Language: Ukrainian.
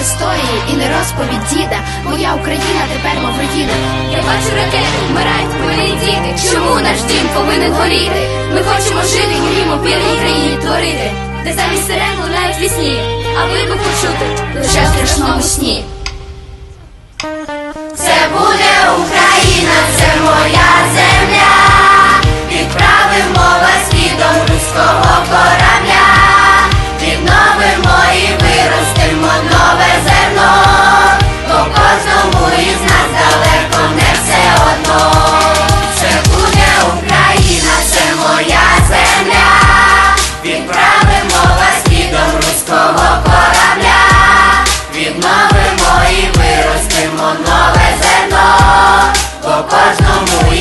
історії і не розповідь діда. Моя Україна тепер мов родина. Я бачу ракети, вмирають мої діти. Чому наш дім повинен горіти? Ми хочемо жити, горімо вірній країні творити. Де замість сирен лунають вісні, а ви би почути лише в страшному сні. Це буде Україна, це моя. і виростимо нове зерно по кожному.